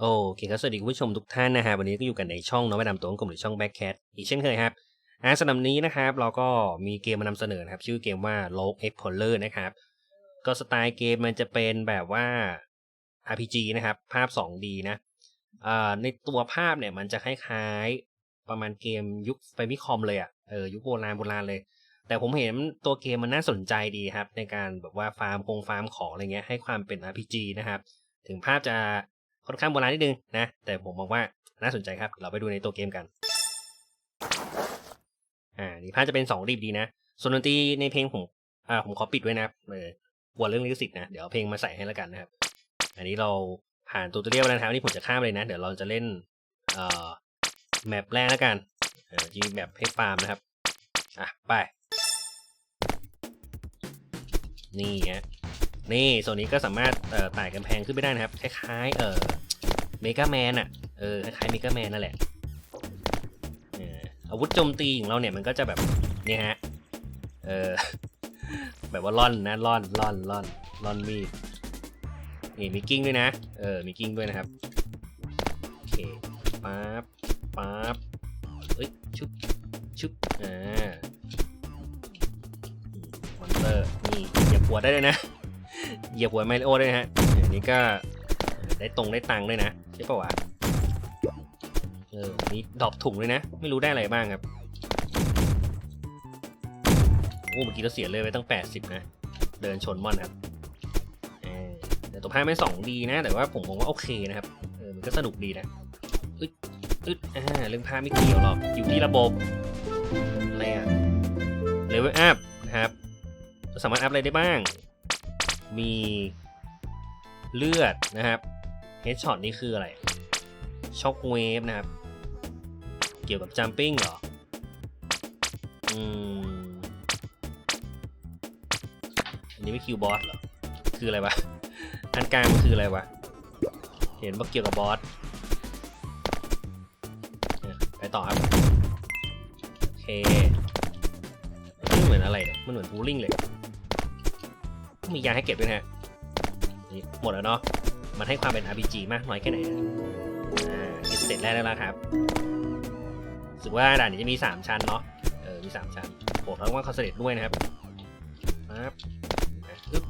โอเคครับ สวัสดีคุณผู้ชมทุกท่านนะฮะวันนี้ก็อยู่กันในช่องน้องไม่ดำตัวของกลมหรือช่อง Backcat อีกเช่นเคยครับอ่าสำหรับนี้นะครับ เราก็มีเกมมานำเสนอนะครับ ชื่อเกมว่า l o g Explorer นะครับ ก็สไตล์เกมมันจะเป็นแบบว่า RPG นะครับ ภาพ 2D นะอ่าในตัวภาพเนี่ยมันจะคล้ายๆ ประมาณเกมยุคไฟมิคอมเลยอะ่ะเออยุคโบราณโบราณเลย แต่ผมเห็นตัวเกมมันน่าสนใจดีครับ ในการแบบว่าฟาร์มคงฟาร์มของอะไรเงี้ยให้ความเป็น RPG นะครับ ถึงภาพจะ ค่อนข้างโบราณนิดนึงนะ แต่ผมมองว่าน่าสนใจครับ เราไปดูในตัวเกมกัน อ่านี่ภาจะเป็นสองรีบดีนะ ส่วนดนตรีในเพลงผม อ่า ผมขอปิดไว้นะเออกลัวเรื่องลิขสิทธิ์นะ เดี๋ยวเพลงมาใส่ให้แล้วกันนะครับ อันนี้เราผ่านตัวตัวเรียกแล้วนะครับนี่ผมจะข้ามเลยนะ เดี๋ยวเราจะเล่น เอ่อ แมปแรกแล้วกันเออจีแมปให้ฟาร์มนะครับ อะ ไป นี่ฮะนี่ส่วนนี้ก็สามารถเอ่อไต่กำแพงขึ้นไปได้นะครับ คล้ายๆ เอ่อ เมกาแมนอะ เออ คล้ายๆเมกาแมนนั่นแหละเอออาวุธโจมตีของเราเนี่ยมันก็จะแบบเนี่ยฮะ เออ แบบว่าล่อนนะล่อนล่อนล่อนล่อนมีด นี่มีกิ้งด้วยนะ เออ มีกิ้งด้วยนะครับ โอเคปั๊บปั๊บเอ้ย ชุบ ชุบ อ่ามอนเตอร์ นี่เหยียบหัวได้เลยนะ เหยียบหัวไมโอด้วยนะฮะอันนี้ก็ ได้ตรงได้ตังค์ด้วยนะใช่ปะวะเออมีดอกถุงเลยนะ ไม่รู้ได้อะไรบ้างครับโอ้เมื่อกี้เราเสียเลยไปตั้ง 80 นะ เดินชนมอนครับแต่ตัวภาพไม่สองดีนะ แต่ว่าผมมองว่าโอเคนะครับเออมันก็สนุกดีนะอึดอึดอ่าเรื่องภาไม่เกี่ยวหรอกอยู่ที่ระบบอะไรอะเลเวลอัพนะครับสามารถอัพอะไรได้บ้าง มีเลือดนะครับ เฮดช็อตนี่คืออะไรช็อคเวฟนะครับ เกี่ยวกับจัมปิ้งเหรอ อืม อันนี้ไม่คิวบอสเหรอ คืออะไรวะ อันกลางมันคืออะไรวะ เห็นว่าเกี่ยวกับบอส ไปต่อครับ โอเคมันเหมือนอะไรเนี่ย มันเหมือนบูลลิงเลย มียาให้เก็บด้วยนะฮะหมดแล้วเนาะ มันให้ความเป็น RPG มากน้อยแค่ไหนอ่าเก็บเสร็จแล้วแล้วครับสึกว่าด่านนี้จะมี 3 ชั้นเนาะเออมี 3 ชั้นโปรดระวังคอนเสด็จด้วยนะครับปั๊บอึ๊บ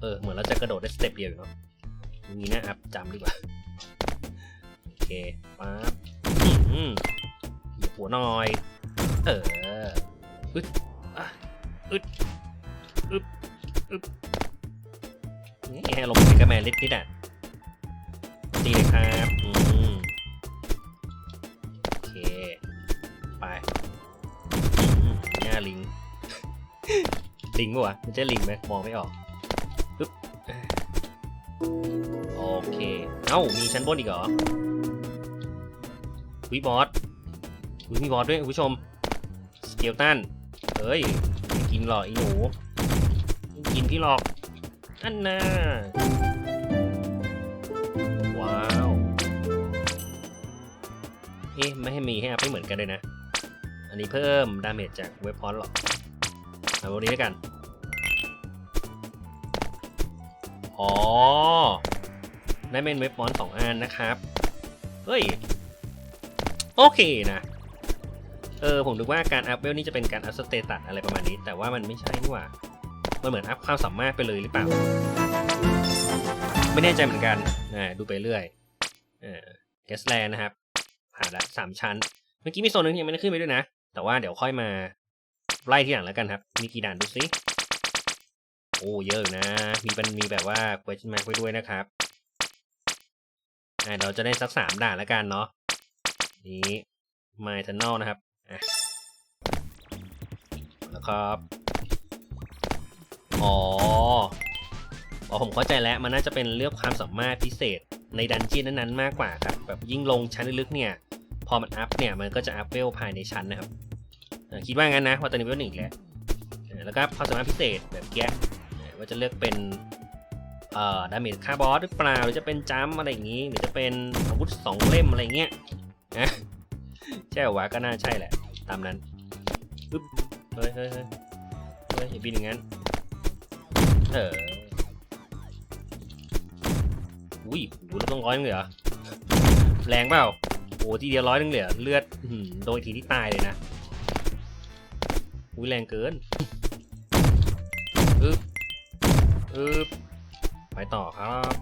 เออ เหมือนเราจะกระโดดได้สเต็ปเดียวอยู่เนาะอย่างนี้นะครับจำดีกว่า โอเคปั๊บอืมหยิบหัวหน่อย เอออึดอะอึดอึบอึบ นี่ให้ลงเป็นกระแมนลิดนิดอะตีเลยครับอืมโอเค ไปหน้าลิง ลิงปะวะ มันจะลิงไหมมองไม่ออกปึ๊บโอเค เอ้า มีชั้นบนอีกเหรอวิบอสวิมีบอสด้วยคุณผู้ชม สเกลตันเฮ้ย กินหรอไอ้หนูกินพี่หรอก อันน่ะว้าว เอ๊ะไม่ให้มีให้อัพไม่เหมือนกันเลยนะ อันนี้เพิ่มดาเมจจากเว็บพอนต์หรอเอาวันนี้แล้วกัน อ๋อ ได้เป็นเว็บพอนต์สองอันนะครับ เฮ้ย โอเคนะ เออ ผมนึกว่าการอัพเวลนี่จะเป็นการอัพสเตตัสอะไรประมาณนี้ แต่ว่ามันไม่ใช่นี่หว่า มันเหมือนอัพความสามารถไปเลยหรือเปล่า ไม่แน่ใจเหมือนกันอ่าดูไปเรื่อยเออเกสแลนนะครับ ผ่านละสามชั้น เมื่อกี้มีโซนนึงยังไม่ได้ขึ้นไปด้วยนะ แต่ว่าเดี๋ยวค่อยมาไล่ที่หลังแล้วกันครับ มีกี่ด่านดูสิโอ้เยอะนะ มีเป็นมีแบบว่า question mark ไว้ด้วยนะครับอ่าเราจะได้สักสามด่านแล้วกันเนาะนี้ My Tunnel นะครับอะแล้วครับ อ๋ออ๋อผมเข้าใจแล้วมันน่าจะเป็นเลือกความสามารถพิเศษในดันเจี้ยนนั้นๆมากกว่าครับแบบยิ่งลงชั้นลึกเนี่ย พอมันอัพเนี่ยมันก็จะอัพเวลภายในชั้นนะครับคิดว่างั้นนะเพราตอนนี้เวลหนึ่งแล้วแล้วก็ความสามารถพิเศษแบบแก๊ว่าจะเลือกเป็นเอ่อดาเมจค่าบอสหรือเปล่าหรือจะเป็นจัมอะไรอย่างงี้ หรือจะเป็นอาวุธสองเล่มอะไรเงี้ยนะใช่หวะก็น่าใช่แหละ ตามนั้นปึ๊บเฮ้ยเฮ้ยเฮ้ยเฮ้ยอย่าบินอย่างนั้น เออ อุ้ยโหแล้วต้องร้อยนึงเลยเหรอ แรงเปล่า โอ้ทีเดียวร้อยนึงเลยเหรอเลือดอื้อหือโดนอีกทีที่ตายเลยนะ อุ้ยแรงเกินอึบอึบไปต่อครับ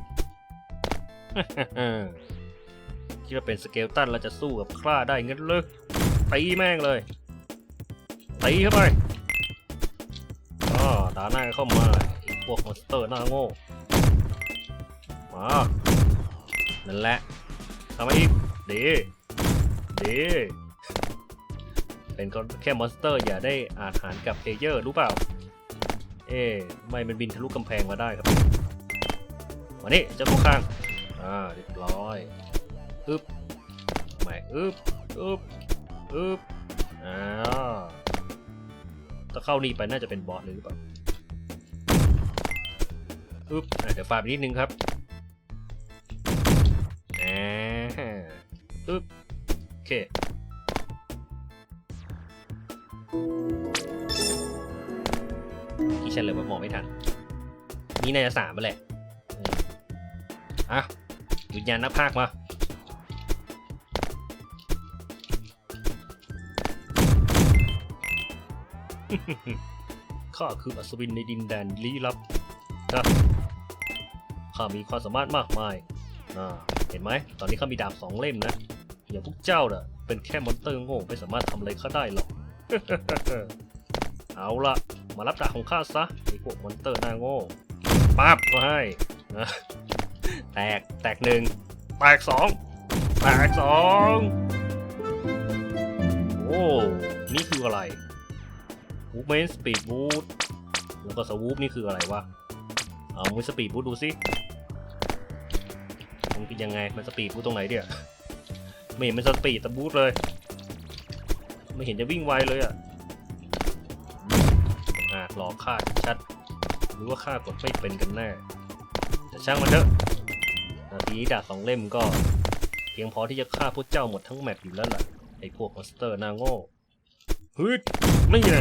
คิดว่าเป็นสเกลตันแล้วจะสู้กับคร่าได้งั้นเลยตีแม่งเลยตีเข้าไปอ๋อดาหน้าเข้ามาไอ้ พวกมอนสเตอร์หน้าโง่ มา นั่นแหละทำมอีก ดี ดี เป็นก็แค่มอนสเตอร์อย่าได้อาถานกับเพลเยอร์รู้เปล่า เอ๊ไม่มันบินทะลุกำแพงมาได้ครับมานี่เจ้าพวกข้าง อ่าเรียบร้อยอึ๊บไม่อึ๊บอึ๊บอึ๊บอ่าถ้าเข้านี่ไปน่าจะเป็นบอสเลยหรือเปล่า อึ๊บเดี๋ยวฝากนิดนึงครับอ่าอึ๊บโอเคที่ฉันเลยว่ามองไม่ทัน นี่น่าจะสามมาแหละอะวิญญาณนักพากมาข้าคืออัศวินในดินแดนลี้ลับนะ ข้ามีความสามารถมากมายอ่าเห็นไหม ตอนนี้ข้ามีดาบสองเล่มนะ อย่างพวกเจ้าน่ะเป็นแค่มอนเตอร์โง่ไม่สามารถทำอะไรข้าได้หรอก เอาละมารับดาบของข้าซะไอ้พวกมอนเตอร์หน้าโง่ปั๊บก็ให้นะแตกแตกหนึ่งแตกสองแตกสองโอ้นี่คืออะไรวูเมนสปีดบูทแล้วก็สวูปนี่คืออะไรวะเอามือสปีดบูทดูสิ มันยังไง มันสปีดบูทตรงไหนเดี๋ยวไม่เห็นมันสปีดแต่บูทเลย ไม่เห็นจะวิ่งไวเลยอะอะหลอกข้าชัด หรือว่าข้ากดไม่เป็นกันแน่แต่ช่างมันเถอะนาทีนี้ดาบสองเล่มก็ เพียงพอที่จะฆ่าพวกเจ้าหมดทั้งแมปอยู่แล้วล่ะไอ้พวกมอนสเตอร์นาโง่ฮึดไม่ไง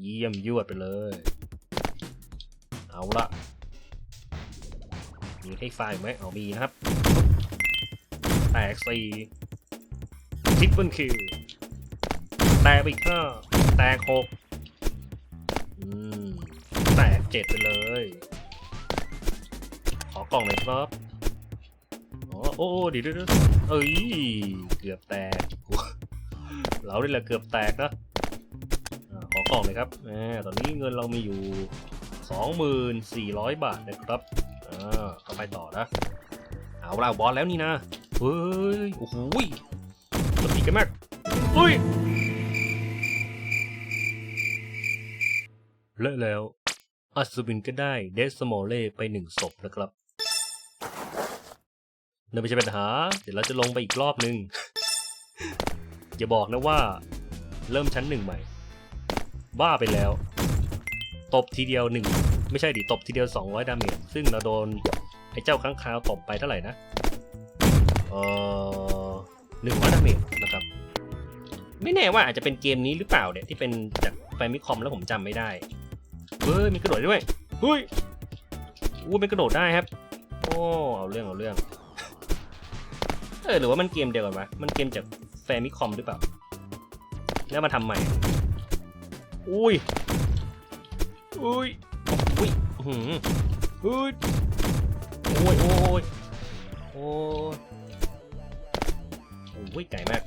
เยี่ยมยวดไปเลย เอาละ มีให้ไฟไหมเอามีนะครับ แตกสี่ทิปเปิลคิวแตกอีกห้าแตกหกอืม แตกเจ็ดไปเลย ขอกล่องหน่อยครับอ๋อโอ้โอ้ดีดี๋ยวยเอ้ย เกือบแตกเราได้แหละเกือบแตกนะขอกล่องเลยครับแหมตอนนี้เงินเรามีอยู่ 24,000บาทนะครับอ่า ไปต่อนะ เอาเราบอสแล้วนี่นะ เฮ้ย โอ้โหยสปีดกันมากเฮ้ยและแล้วอัศวินก็ได้เดสโมเล่ไปหนึ่งศพนะครับนั่นไม่ใช่ปัญหา เดี๋ยวเราจะลงไปอีกรอบนึง อย่าบอกนะว่า เริ่มชั้นหนึ่งใหม่ บ้าไปแล้ว ตบทีเดียวหนึ่ง ไม่ใช่ดิ ตบทีเดียว 200 ดาเมจ ซึ่งเราโดน ไอ้เจ้าค้างคาวตบไปเท่าไหร่นะเออหนึ่งร้อยดาเมจนะครับ ไม่แน่ว่าอาจจะเป็นเกมนี้หรือเปล่าเนี่ยที่เป็นจากแฟมิคอมแล้วผมจำไม่ได้เฮ้ยมีกระโดดด้วยเฮ้ยอู้เป็นกระโดดได้ครับ โอ้เอาเรื่องเอาเรื่องเออหรือว่ามันเกมเดียวกันวะมันเกมจากแฟมิคอมหรือเปล่า แล้วมาทำใหม่ อุ้ย อุ้ย อุ้ยหืมอุ้ย โอ้ยโอ้ยโอ้ยโอ้ยไก่มาก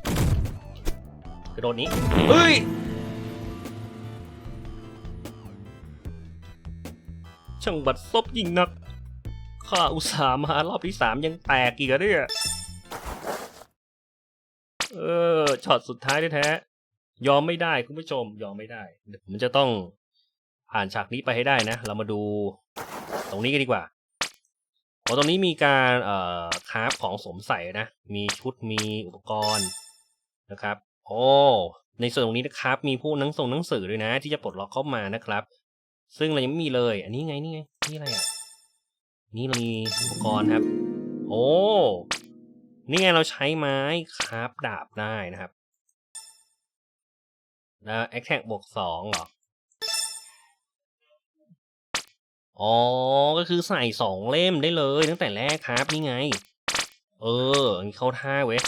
กระโดดนี้เฮ้ยช่างบัดซบยิ่งนัก ข้าอุตส่าห์มารอบที่สามยังแตกอีกเหรอเนี่ย เออ ช็อตสุดท้ายแท้ๆยอมไม่ได้คุณผู้ชม ยอมไม่ได้เดี๋ยวผมจะต้องผ่านฉากนี้ไปให้ได้นะ เรามาดูตรงนี้กันดีกว่า ตรงนี้มีการเอ่อคราฟของสวมใส่นะ มีชุดมีอุปกรณ์นะครับ โอ้ในส่วนตรงนี้นะครับ มีผู้นังส่งหนังสือด้วยนะ ที่จะปลดล็อกเข้ามานะครับ ซึ่งเรายังไม่มีเลย อันนี้ไงนี่ไงนี่อะไรอะนี่เรามีอุปกรณ์ครับ โอ้นี่ไงเราใช้ไม้คราฟดาบได้นะครับแล้วแอคแท็กบวกสองเหรอ อ๋อ ก็คือใส่สองเล่มได้เลยตั้งแต่แรกครับนี่ไง เออนนี้เข้าท่าเว้ย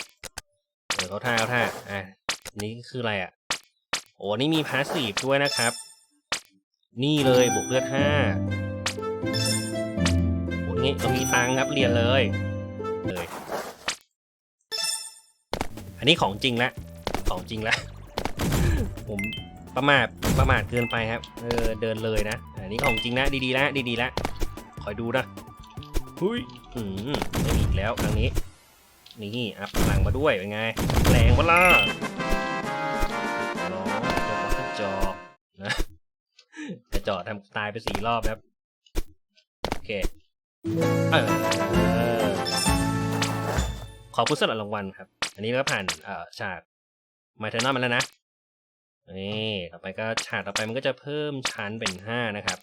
เออเข้าท่าเข้าท่าอะนี่คืออะไรอะโอ้นี่มีพาสซีฟด้วยนะครับ นี่เลยบวกเลือดห้าโอ้นี่เรามีตังค์ครับเรียนเลยเลยอันนี้ของจริงละของจริงละผม ประมาทประมาทเกินไปครับ เออเดินเลยนะอันนี้ของจริงนะดีๆละดีๆละคอยดูนะหุยอืมไม่มีอีกแล้วครั้งนี้ นี่อัพพลังมาด้วยเป็นไงแรงวะล่ะน้องบอกว่ากระจอกนะกระจอกทำตายไปสี่รอบครับโอเคเออขอบคุณสำหรับรางวัลครับ อันนี้ก็ผ่านเอ่อฉากมาเทอร์นอมาแล้วนะ นี่ต่อไปก็ฉากต่อไปมันก็จะเพิ่มชั้นเป็นห้านะครับ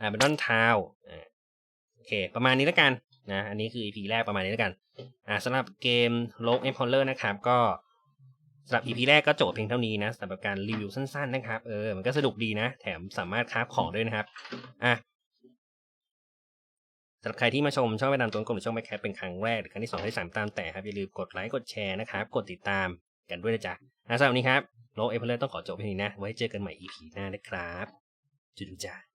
อ่าเป็นดอนทาวอ่าโอเค ประมาณนี้แล้วกันนะ อันนี้คือ EP แรกประมาณนี้แล้วกัน อ่าสำหรับเกมโลกเอ็มพอลเลอร์นะครับก็สำหรับ EP แรกก็จบเพียงเท่านี้นะสำหรับการรีวิวสั้นๆนะครับ เออ มันก็สนุกดีนะ แถมสามารถคราฟของด้วยนะครับ อะสำหรับใครที่มาชมช่องไปตามตัวกลมหรือช่องไปแคปเป็นครั้งแรกหรือครั้งที่สองที่สามตามแต่ครับอย่าลืมกดไลค์กดแชร์นะครับ กดติดตามกันด้วยนะจ๊ะอะสำหรับวันนี้ครับ โลกเอเพอลเลอร์ต้องขอจบเพียงนี้นะ ไว้เจอกันใหม่ EP หน้านะครับจุดจ้า